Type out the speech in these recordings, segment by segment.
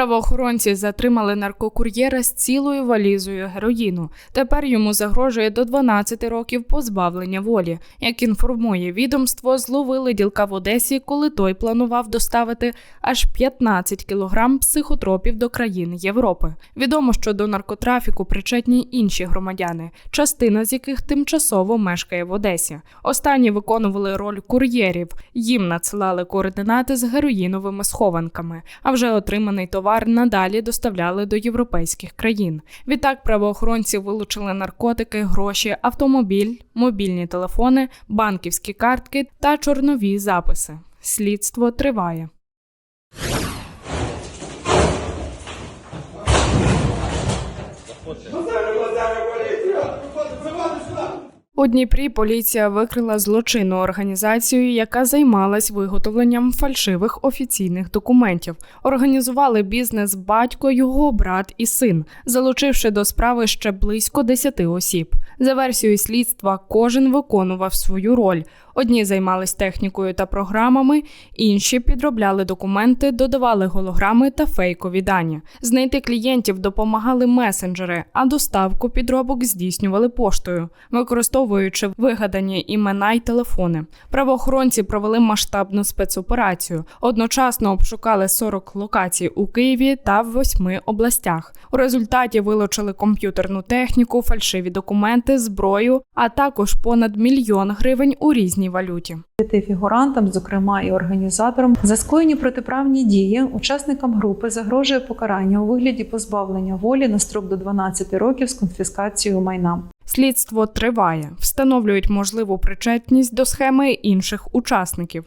Правоохоронці затримали наркокур'єра з цілою валізою героїну. Тепер йому загрожує до 12 років позбавлення волі. Як інформує відомство, зловили ділка в Одесі, коли той планував доставити аж 15 кілограм психотропів до країн Європи. Відомо, що до наркотрафіку причетні інші громадяни, частина з яких тимчасово мешкає в Одесі. Останні виконували роль кур'єрів. Їм надсилали координати з героїновими схованками, а вже отриманий товар надалі доставляли до європейських країн. Відтак правоохоронці вилучили наркотики, гроші, автомобіль, мобільні телефони, банківські картки та чорнові записи. Слідство триває. У Дніпрі поліція викрила злочинну організацію, яка займалась виготовленням фальшивих офіційних документів. Організували бізнес батько, його брат і син, залучивши до справи ще близько 10 осіб. За версією слідства, кожен виконував свою роль. Одні займались технікою та програмами, інші підробляли документи, додавали голограми та фейкові дані. Знайти клієнтів допомагали месенджери, а доставку підробок здійснювали поштою, використовуючи вигадані імена й телефони. Правоохоронці провели масштабну спецоперацію. Одночасно обшукали 40 локацій у Києві та в восьми областях. У результаті вилучили комп'ютерну техніку, фальшиві документи, зброю, а також понад мільйон гривень у різній валюті. Фігурантам, зокрема і організаторам, за скоєні протиправні дії учасникам групи загрожує покарання у вигляді позбавлення волі на строк до 12 років з конфіскацією майна. Слідство триває, встановлюють можливу причетність до схеми інших учасників.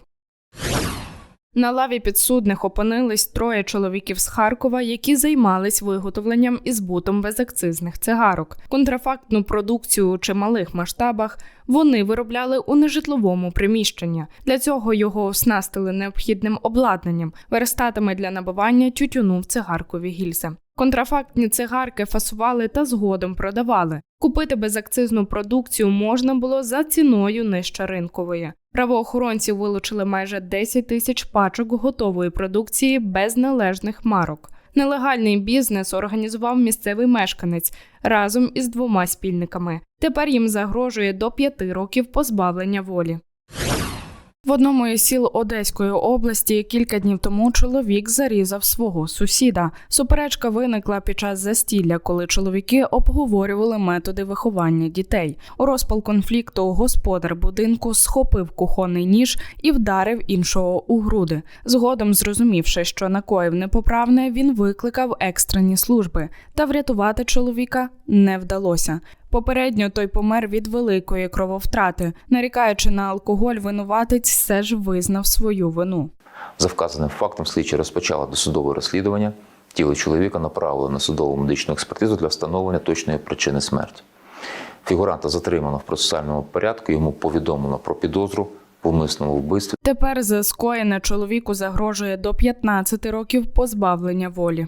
На лаві підсудних опинились троє чоловіків з Харкова, які займались виготовленням і збутом безакцизних цигарок. Контрафактну продукцію у чималих масштабах вони виробляли у нежитловому приміщенні. Для цього його оснастили необхідним обладнанням, верстатами для набивання тютюну в цигаркові гільзи. Контрафактні цигарки фасували та згодом продавали. Купити безакцизну продукцію можна було за ціною нижче ринкової. Правоохоронці вилучили майже 10 тисяч пачок готової продукції без належних марок. Нелегальний бізнес організував місцевий мешканець разом із двома спільниками. Тепер їм загрожує до п'яти років позбавлення волі. В одному із сіл Одеської області кілька днів тому чоловік зарізав свого сусіда. Суперечка виникла під час застілля, коли чоловіки обговорювали методи виховання дітей. У розпал конфлікту господар будинку схопив кухонний ніж і вдарив іншого у груди. Згодом, зрозумівши, що накоїв непоправне, він викликав екстрені служби. Та врятувати чоловіка не вдалося. Попередньо той помер від великої крововтрати. Нарікаючи на алкоголь, винуватець все ж визнав свою вину. За вказаним фактом слідчі розпочала досудове розслідування. Тіло чоловіка направили на судову медичну експертизу для встановлення точної причини смерті. Фігуранта затримано в процесуальному порядку. Йому повідомлено про підозру в умисному вбивстві. Тепер за скоєне чоловіку загрожує до 15 років позбавлення волі.